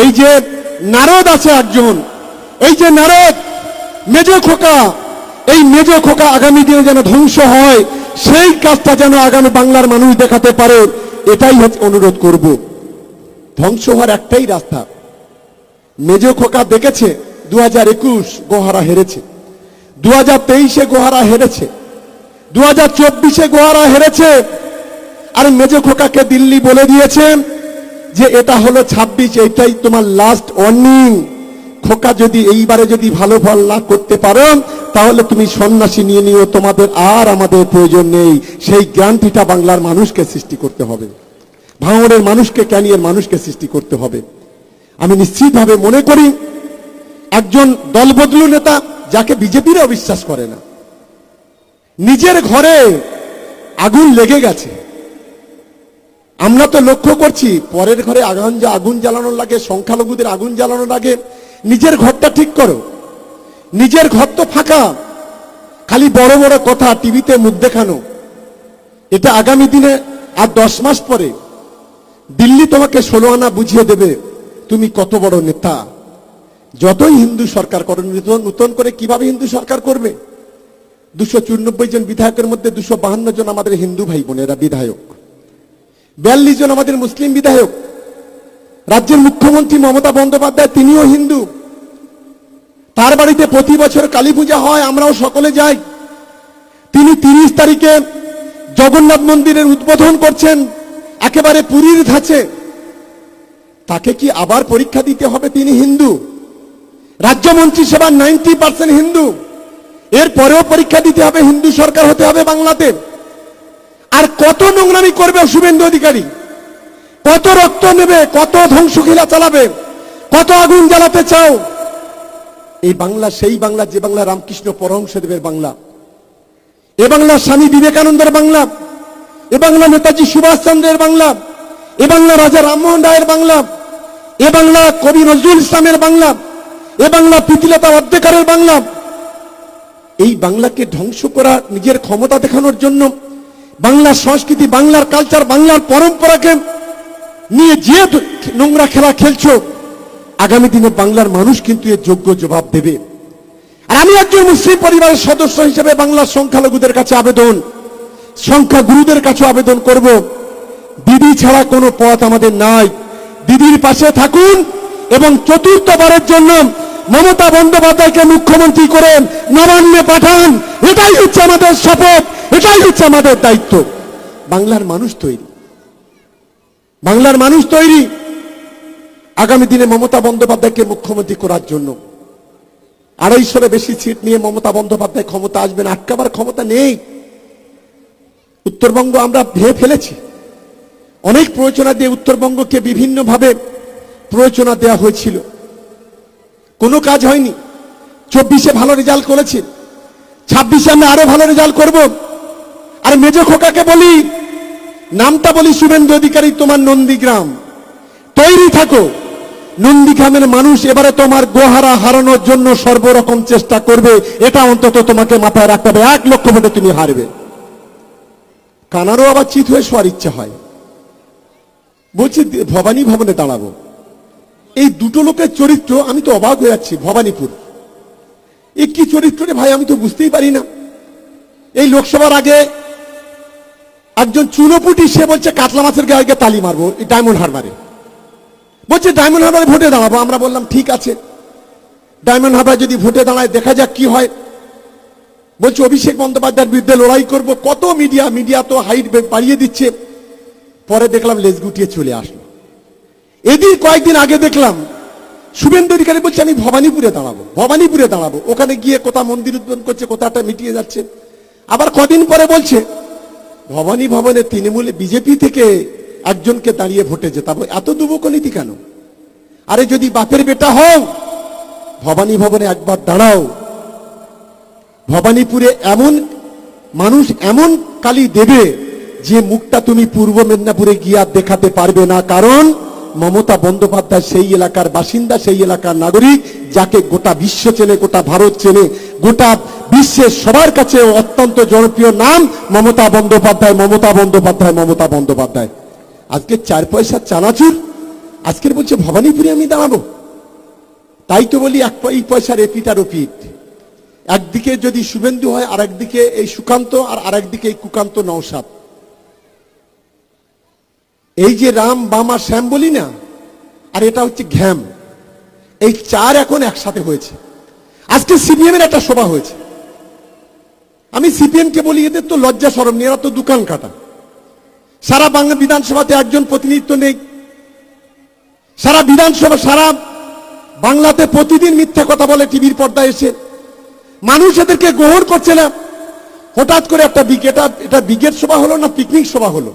এই যে নারদ আছে একজন, এই যে নারদ, মেজ খোকা, এই মেজ খোকা আগামী দিনে যেন ধ্বংস হয়, সেই কাজটা যেন আগামী বাংলার মানুষ দেখাতে পারে, এটাই হচ্ছে অনুরোধ করব। ধ্বংস হওয়ার একটাই রাস্তা। মেজ খোকা দেখেছে দু হাজার একুশ গোহারা হেরেছে দু হাজার তেইশে গোহারা হেরেছে দু হাজার চব্বিশে গোহারা হেরেছে, আর মেজ খোকাকে দিল্লি বলে দিয়েছে যে এটা হলো ছাব্বিশ, এটাই তোমার লাস্ট ওয়ার্নিং খোকা, যদি এইবারে যদি ভালো ফল না করতে পারো, তাহলে তুমি সন্ন্যাসী নিয়ে নিও, তোমাদের আর আমাদের প্রয়োজন নেই। সেই গ্রান্টিটা বাংলার মানুষকে সৃষ্টি করতে হবে। ভাঙড়ের মানুষকে, ক্যানিয়ের মানুষকে সৃষ্টি করতে হবে। আমি নিশ্চিতভাবে মনে করি, একজন দলবদলু নেতা যাকে বিজেপির অবিশ্বাস করে না, নিজের ঘরে আগুন লেগে গেছে। আমরা তো লক্ষ্য করছি, পরের ঘরে আগুন আগুন জ্বালানোর লাগে, সংখ্যালঘুদের আগুন জ্বালানোর লাগে, নিজের ঘরটা ঠিক করো। নিজের ঘর তো ফাঁকা। খালি বড় বড় কথা টিভিতে মুখ দেখানো। এটা আগামী দিনে আর দশ মাস পরে দিল্লি তোমাকে ষোলো আনা বুঝিয়ে দেবে, তুমি কত বড় নেতা। যতই হিন্দু সরকার করো নূতন নূতন করে কীভাবে হিন্দু সরকার করবে? দুশো চুরানব্বই জন বিধায়কের মধ্যে দুশো বাহান্ন জন আমাদের হিন্দু ভাই বোনেরা বিধায়ক। বিয়াল্লিশ জন আমাদের মুসলিম বিধায়ক, রাজ্যের মুখ্যমন্ত্রী মমতা বন্দ্যোপাধ্যায়, তিনিও হিন্দু। তার বাড়িতে প্রতি বছর কালী পূজা হয়, আমরাও সকলে যাই। তিনি তিরিশ তারিখে জগন্নাথ মন্দিরের উদ্বোধন করছেন, একেবারে পুরীর ধাঁচে। তাকে কি আবার পরীক্ষা দিতে হবে? তিনি হিন্দু। রাজ্যমন্ত্রী সেবা নাইনটি পার্সেন্ট হিন্দু। এর পরেও পরীক্ষা দিতে হবে, হিন্দু সরকার হতে হবে বাংলাতে। কত নোংরামি করবে শুভেন্দু অধিকারী? কত রক্ত নেবে, কত ধ্বংসখিলা চালাবে, কত আগুন জ্বালাতে চাও? এই বাংলা, সেই বাংলা, যে বাংলা রামকৃষ্ণ পরমহংসদেবের বাংলা। এ বাংলা স্বামী বিবেকানন্দের বাংলা। এ বাংলা নেতাজি সুভাষচন্দ্রের বাংলা। এ বাংলা রাজা রামমোহন রায়ের বাংলা। এ বাংলা কবি নজরুল ইসলামের বাংলা। এ বাংলা প্রীতিলতা অধ্যেকারের বাংলা। এই বাংলাকে ধ্বংস করা নিজের ক্ষমতা দেখানোর জন্য বাংলার সংস্কৃতি, বাংলার কালচার বাংলার পরম্পরাকে নিয়ে যে নোংরা খেলা খেলছো, আগামী দিনে বাংলার মানুষ কিন্তু এর যোগ্য জবাব দেবে। আর আমি একজন মুসলিম পরিবারের সদস্য হিসেবে বাংলার সংখ্যালঘুদের কাছে আবেদন সংখ্যা গুরুদের কাছে আবেদন করব। দিদি ছাড়া কোনো পথ আমাদের নাই। দিদির পাশে থাকুন এবং চতুর্থবারের জন্য মমতা বন্দ্যোপাধ্যায়কে মুখ্যমন্ত্রী করে নবান্নে পাঠান। এটাই হচ্ছে আমাদের শপথ। এটাই হচ্ছে আমাদের দায়িত্ব। বাংলার মানুষ তৈরি। বাংলার মানুষ তৈরি আগামী দিনে মমতা বন্দ্যোপাধ্যায়কে মুখ্যমন্ত্রী করার জন্য। আড়াইশোরে বেশি সিট নিয়ে মমতা বন্দ্যোপাধ্যায় ক্ষমতা আসবেন আটকাবার ক্ষমতা নেই। উত্তরবঙ্গ আমরা ভেয়ে ফেলেছি। অনেক প্রয়োজনা দিয়ে উত্তরবঙ্গকে বিভিন্নভাবে প্রয়োজনা দেওয়া হয়েছিল। কোনো কাজ হয়নি। চব্বিশে ভালো রেজাল্ট করেছে। ছাব্বিশে আমরা আরও ভালো রেজাল্ট করব। আর মেজ খোকাকে বলি, নামটা বলি শুভেন্দু অধিকারী, তোমার নন্দীগ্রাম। তৈরি থাকো। নন্দীগ্রামের মানুষ এবারে তোমার গোহারা হারানোর জন্য সর্বরকম চেষ্টা করবে, এটা অন্তত তোমাকে মাথায় রাখতে হবে। এক লক্ষ ভোটে তুমি হারবে। কানারও আবার চিত হয়ে শোয়ার ইচ্ছা হয়। বলছি, ভবানী ভবনে দাঁড়াবো। এই দুটো লোকের চরিত্র, আমি তো অবাক হয়ে যাচ্ছি, ভবানীপুর। এ কি চরিত্র রে ভাই, আমি তো বুঝতেই পারি না। এই লোকসভার আগে একজন চুনোপুটি, সে বলছে, কাতলা মাছের গায়ে তালি মারবো, এই ডায়মন্ড হারবারে। বলছে, ডায়মন্ড হারবারে ভোটে দাঁড়াবো। আমরা বললাম, ঠিক আছে। ডায়মন্ড হারবার যদি ভোটে দাঁড়ায়, দেখা যাক কি হয়। বলছে, অভিষেক বন্দ্যোপাধ্যায়ের বিরুদ্ধে লড়াই করব। কত মিডিয়া মিডিয়া তো হাইট বাড়িয়ে দিচ্ছে। পরে দেখলাম, লেজ গুটিয়ে চলে আসলো। এদিন কয়েকদিন আগে দেখলাম, শুভেন্দু অধিকারী বলছে, আমি ভবানীপুরে দাঁড়াবো ভবানীপুরে দাঁড়াবো। ওখানে গিয়ে কোথা মন্দির উদ্বোধন করছে কোথাটা মিটিয়ে যাচ্ছে। আবার কদিন পরে বলছে ভবানী ভবনে তৃণমূলে বিজেপি থেকে একজনকে দাঁড়িয়ে ভোটে যেতাম এত দুবক নীতি কেন? আরে যদি বাপের বেটা হও, ভবানী ভবনে একবার দাঁড়াও। ভবানীপুরে এমন মানুষ এমন কালি দেবে যে মুখটা তুমি পূর্ব মেদিনীপুরে গিয়ে দেখাতে পারবে না। কারণ মমতা বন্দ্যোপাধ্যায় সেই এলাকার বাসিন্দা, সেই এলাকার নাগরিক, যাকে গোটা বিশ্ব চেনে, গোটা ভারত চেনে। গোটা বিশ্বের সবার কাছে অত্যন্ত জনপ্রিয় নাম মমতা বন্দ্যোপাধ্যায় মমতা বন্দ্যোপাধ্যায় মমতা বন্দ্যোপাধ্যায়। আজকে চার পয়সা চানাচুর, আজকের বলছে ভবানীপুরে আমি দাঁড়াবো। তাই তো বলি এক এই পয়সার এপিট আর ওপিট একদিকে যদি শুভেন্দু হয় আর একদিকে এই সুকান্ত, আর আরেকদিকে এই কুকান্ত নৌসাদ এই যে রাম, বামা শ্যাম বলি না, আর এটা হচ্ছে ঘ্যাম। এই চার এখন একসাথে হয়েছে। আজকে সিপিএম এর একটা সভা হয়েছে। আমি সিপিএম কে বলি, এদের তো লজ্জা সরম নেই, এরা তো দোকান কাটা। সারা বাংলা বিধানসভাতে একজন প্রতিনিধিত্ব নেই। সারা বিধানসভা, সারা বাংলাতে প্রতিদিন মিথ্যা কথা বলে টিভির পর্দায় এসে। মানুষ এদেরকে গ্রহণ করছে না। হঠাৎ করে একটা এটা এটা ব্রিগেড সভা হলো না পিকনিক সভা হলো?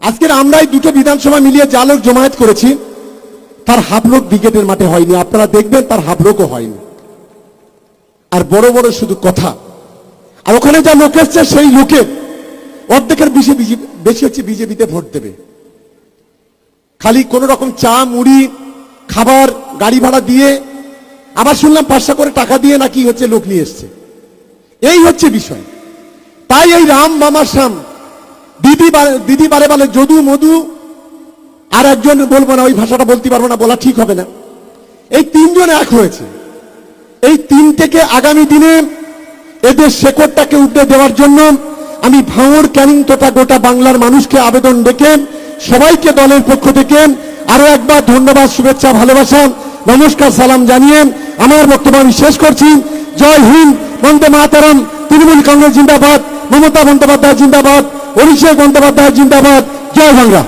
আজকের আমরাই দুটো বিধানসভা মিলিয়ে যা লোক জমায়েত করেছি, তার হাফ লোক ব্রিগেডের মাঠে হয়নি। আপনারা দেখবেন তার হাফ লোকও হয়নি। আর বড় বড় শুধু কথা। আর ওখানে যা লোক এসছে, সেই লোকের অর্ধেকের বেশি বেশি হচ্ছে বিজেপিতে ভোট দেবে। খালি কোন রকম চা, মুড়ি, খাবার, গাড়ি ভাড়া দিয়ে, আবার শুনলাম পাঁচশো করে টাকা দিয়ে নাকি হচ্ছে লোক নিয়ে এসছে। এই হচ্ছে বিষয়। তাই এই রাম মামার শ্যাম, দিদি দিদি বারে বারে যদু মধু, আর একজন বলব না, ওই ভাষাটা বলতে পারব না, বলা ঠিক হবে না। এই তিনজন এক হয়েছে। এই তিনটেকে আগামী দিনে এদের শেকড়টাকে উঠে দেওয়ার জন্য আমি ভাঙড়, ক্যানিং তথা গোটা বাংলার মানুষকে আবেদন ডেকে সবাইকে দলের পক্ষ থেকে আরও একবার ধন্যবাদ, শুভেচ্ছা, ভালোবাসা, নমস্কার, সালাম জানিয়ে আমার বক্তব্য আমি শেষ করছি। জয় হিন্দ, বন্দে মাতারাম, তৃণমূল কংগ্রেস জিন্দাবাদ, মমতা বন্দ্যোপাধ্যায় জিন্দাবাদ, অভিষেক বন্দ্যোপাধ্যায় জিন্দাবাদ। জয় বাংলা।